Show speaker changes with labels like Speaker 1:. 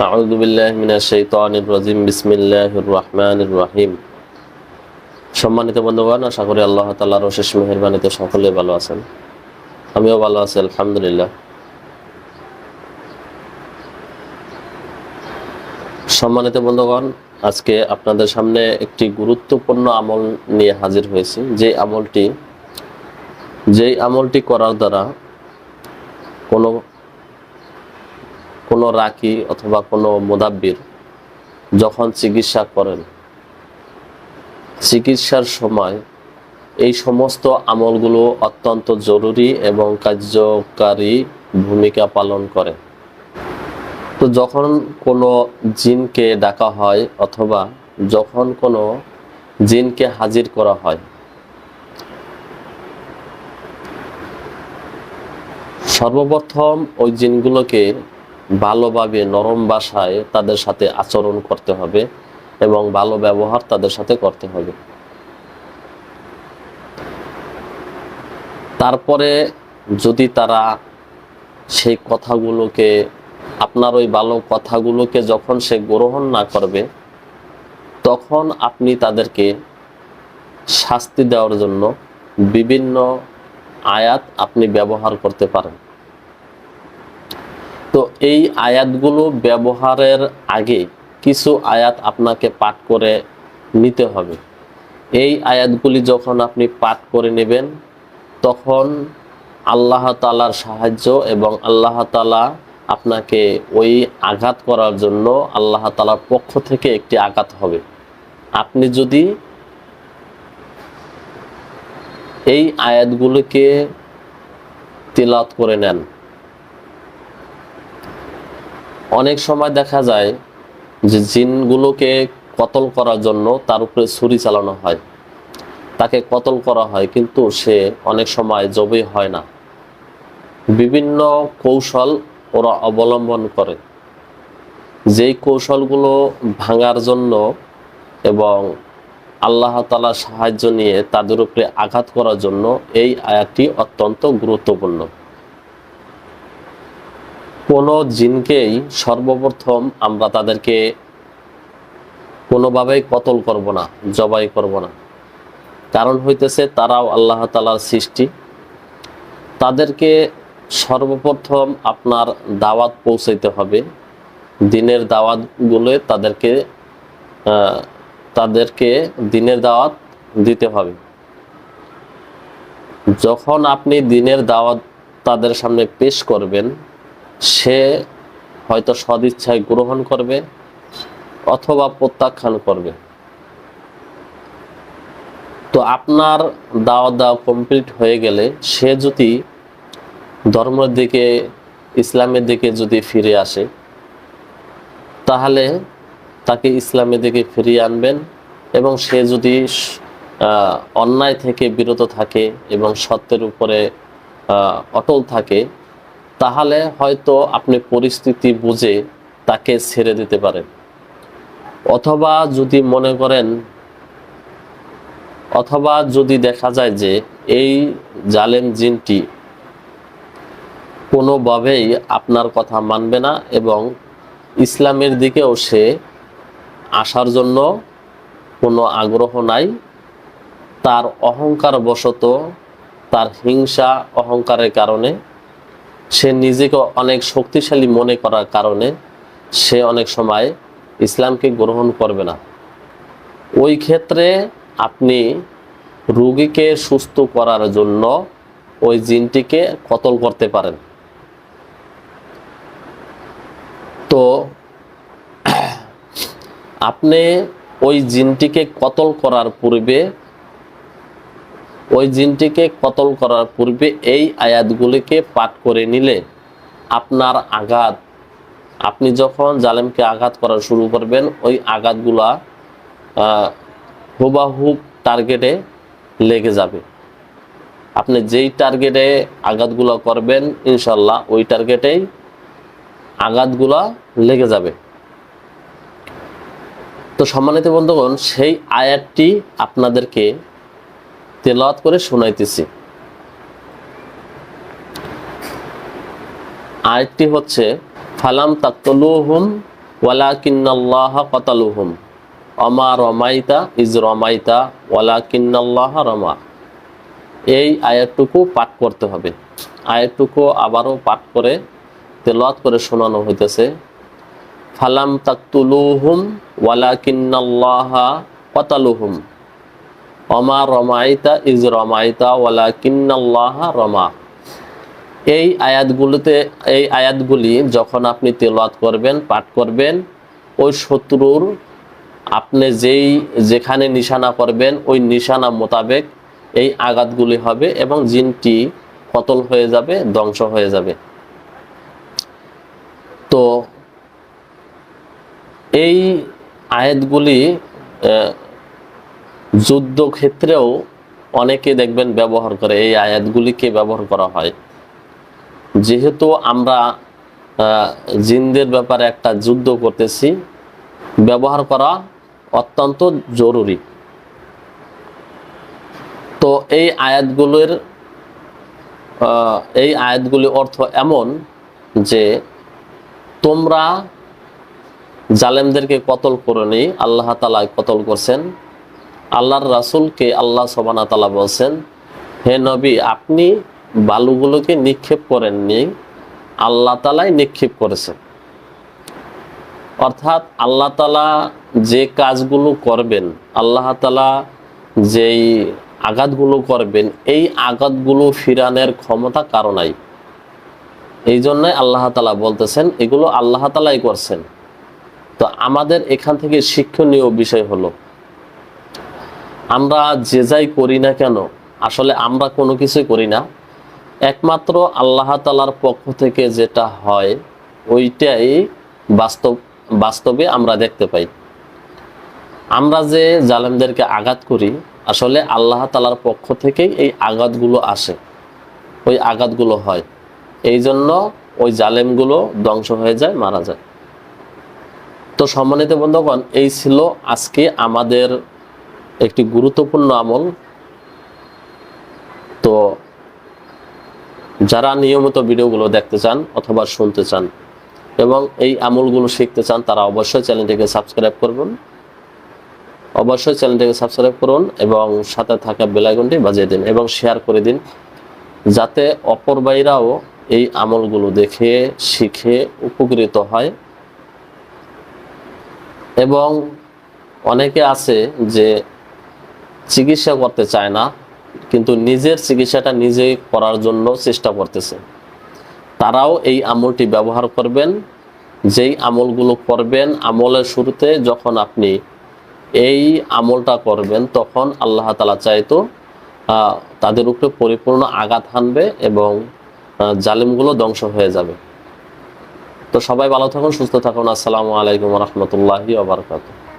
Speaker 1: أعوذ بالله من الشيطان الرجيم بسم الله الرحمن الرحيم সম্মানিত বন্ধুগণ আশা করি আল্লাহ তাল্লাহর অশেষ মেহরবানিতে সকলে ভালো আছেন আমিও ভালো আছি আলহামদুলিল্লাহ সম্মানিত বন্ধুগণ আজকে আপনাদের সামনে একটি গুরুত্বপূর্ণ আমল নিয়ে হাজির হয়েছি যে আমলটি যেই আমলটি করার দ্বারা কোনো কোনো রাকি অথবা কোনো মোদাব্বির যখন চিকিৎসা করেন, চিকিৎসার সময় এই সমস্ত আমলগুলো অত্যন্ত জরুরি এবং কার্যকারী ভূমিকা পালন করে। তো যখন কোনো জিনকে ডাকা হয় অথবা যখন কোনো জিনকে হাজির করা হয়, সর্বপ্রথম ওই জিনগুলোকে ভালোভাবে নরম ভাষায় তাদের সাথে আচরণ করতে হবে এবং ভালো ব্যবহার তাদের সাথে করতে হবে। তারপরে যদি তারা সেই কথাগুলোকে, আপনার ওই ভালো কথাগুলোকে যখন সে গ্রহণ না করবে, তখন আপনি তাদেরকে শাস্তি দেওয়ার জন্য বিভিন্ন আয়াত আপনি ব্যবহার করতে পারেন। তো এই আয়াতগুলো ব্যবহারের আগে কিছু আয়াত আপনাকে পাঠ করে নিতে হবে। এই আয়াতগুলি যখন আপনি পাঠ করে নেবেন, তখন আল্লাহ তালার সাহায্য এবং আল্লাহ তালা আপনাকে ওই আঘাত করার জন্য আল্লাহ তালার পক্ষ থেকে একটি আঘাত হবে। আপনি যদি এই আয়াতগুলোকে তিলাত করে নেন অনেক সময় দেখা যায় যে জিনগুলোকে কতল করার জন্য তার উপরে ছুরি চালানো হয়। তাকে কতল করা হয়, কিন্তু সে অনেক সময় জবে হয় না। বিভিন্ন কৌশল ওরা অবলম্বন করে। যেই কৌশলগুলো ভাঙার জন্য এবং আল্লাহ তালার সাহায্য নিয়ে তাদের উপরে আঘাত করার জন্য এই আয়াতটি অত্যন্ত গুরুত্বপূর্ণ। কোনো জিনকেই সর্বপ্রথম আমরা তাদেরকে কোনোভাবেই কতল করব না, জবাই করব না। কারণ হইতেছে তারাও আল্লাহ তালার সৃষ্টি। তাদেরকে সর্বপ্রথম আপনার দাওয়াত পৌঁছাইতে হবে। দিনের দাওয়াতগুলো তাদেরকে তাদেরকে দিনের দাওয়াত দিতে হবে। যখন আপনি দিনের দাওয়াত তাদের সামনে পেশ করবেন সে হয়তো সদিচ্ছায় গ্রহণ করবে অথবা প্রত্যাখ্যান করবে। তো আপনার দাওয়া দাওয়া কমপ্লিট হয়ে গেলে সে যদি ধর্মের দিকে, ইসলামের দিকে যদি ফিরে আসে, তাহলে তাকে ইসলামের দিকে ফিরিয়ে আনবেন এবং সে যদি অন্যায় থেকে বিরত থাকে এবং সত্যের উপরে অটল থাকে তাহলে হয়তো আপনি পরিস্থিতি বুঝে তাকে ছেড়ে দিতে পারেন। অথবা যদি মনে করেন, অথবা যদি দেখা যায় যে এই জালেম জিনটি কোনোভাবেই আপনার কথা মানবে না এবং ইসলামের দিকেও সে আসার জন্য কোনো আগ্রহ নাই, তার অহংকার বশত তার হিংসা অহংকারের কারণে সে নিজেকে অনেক শক্তিশালী মনে করার কারণে সে অনেক সময় ইসলামকে গ্রহণ করবে না। ওই ক্ষেত্রে আপনি রুগীকে সুস্থ করার জন্য ওই জিনটিকে কতল করতে পারেন। তো আপনি ওই জিনটিকে কতল করার পূর্বে ওই জিনটিকে কতল করার পূর্বে এই আয়াতগুলিকে পাঠ করে নিলে আপনার আঘাত, আপনি যখন জালেমকে আঘাত করা শুরু করবেন, ওই আঘাতগুলা হুবাহুব টার্গেটে লেগে যাবে। আপনি যেই টার্গেটে আঘাতগুলো করবেন ইনশাল্লাহ ওই টার্গেটেই আঘাতগুলা লেগে যাবে। তো সম্মানিত বন্ধুগণ, সেই আয়াতটি আপনাদেরকে তেলাওয়াত করে শোনাইতেছি। আয়াতটি হচ্ছে, ফালাম তাকতলুহুম ওয়ালা কিন্নাল্লাহ কতালুহুম। অমা রমাইতা ইজ রমাইতা ওয়ালা কিন্নাল্লাহ রমা। এই আয়াতটুকু পাঠ করতে হবে। আয়াতটুকু আবারও পাঠ করে তেলাওয়াত করে শোনানো হইতেছে, ফালাম তাকতুলুহুম ওয়ালা কিন্নাল্লাহা কতালুহুম। অমা রমাইতা, ইজ রমাইতা ওয়ালা কিন্নাল্লাহা রমা। এই আয়াতগুলোতে, এই আয়াতগুলি যখন আপনি তেলাওয়াত করবেন, পাঠ করবেন, ওই শত্রুর আপনি যেই, যেখানে নিশানা করবেন, ওই নিশানা মোতাবেক এই আঘাতগুলি হবে এবং জিনটি কতল হয়ে যাবে, ধ্বংস হয়ে যাবে। তো এই আয়াতগুলি যুদ্ধক্ষেত্রেও অনেকে দেখবেন ব্যবহার করে, এই আয়াতগুলিকে ব্যবহার করা হয়। যেহেতু আমরা জিনদের ব্যাপারে একটা যুদ্ধ করতেছি, ব্যবহার করা অত্যন্ত জরুরি। তো এই আয়াতগুলোর এই আয়াতগুলি অর্থ এমন যে তোমরা জালেমদেরকে কতল করে করনি, আল্লাহ তালা কতল করছেন আল্লাহর রাসূলকে আল্লাহ সবানা তালা বলছেন, হে নবী, আপনি বালুগুলোকে নিক্ষেপ করেননি, আল্লাহ তালাই নিক্ষেপ করেছেন। অর্থাৎ আল্লাহ তালা যে কাজগুলো করবেন, আল্লাহ তালা যেই আঘাতগুলো করবেন, এই আঘাতগুলো ফিরানের ক্ষমতা কারও নাই। এই জন্যই আল্লাহ তালা বলতেছেন, এগুলো আল্লাহ তালাই করছেন। তো আমাদের এখান থেকে শিক্ষণীয় বিষয় হলো আমরা যে যাই করি না কেন, আসলে আমরা কোনো কিছুই করি না। একমাত্র আল্লাহ তালার পক্ষ থেকে যেটা হয়, ওইটাই বাস্তব, বাস্তবে আমরা দেখতে পাই। আমরা যে জালেমদেরকে আঘাত করি, আসলে আল্লাহ তালার পক্ষ থেকেই এই আঘাতগুলো আসে, ওই আঘাতগুলো হয়। এই জন্য ওই জালেমগুলো ধ্বংস হয়ে যায়, মারা যায়। তো সম্মানিত বন্ধুগণ, এই ছিল আজকে আমাদের একটি গুরুত্বপূর্ণ আমল। তো যারা নিয়মিত ভিডিওগুলো দেখতে চান অথবা শুনতে চান এবং এই আমলগুলো শিখতে চান, তারা অবশ্যই চ্যানেলটিকে সাবস্ক্রাইব করবেন। অবশ্যই চ্যানেলটিকে সাবস্ক্রাইব করুন এবং সাথে থাকা বেলাইকনটি বাজিয়ে দিন এবং শেয়ার করে দিন যাতে অপর বাইরাও এই আমলগুলো দেখে, শিখে, উপকৃত হয়। এবং অনেকে আছে যে চিকিৎসা করতে চায় না, কিন্তু নিজের চিকিৎসাটা নিজে করার জন্য চেষ্টা করতেছে। তারাও এই আমলটি ব্যবহার করবেন, যেই আমলগুলো করবেন, আমলের শুরুতে যখন আপনি এই আমলটা করবেন, তখন আল্লাহ তালা চাইতো তাদের উপরে পরিপূর্ণ আঘাত হানবে এবং জালিমগুলো ধ্বংস হয়ে যাবে। তো সবাই ভালো থাকুন, সুস্থ থাকুন। আসসালামু আলাইকুম রহমতুল্লাহি আবরকাত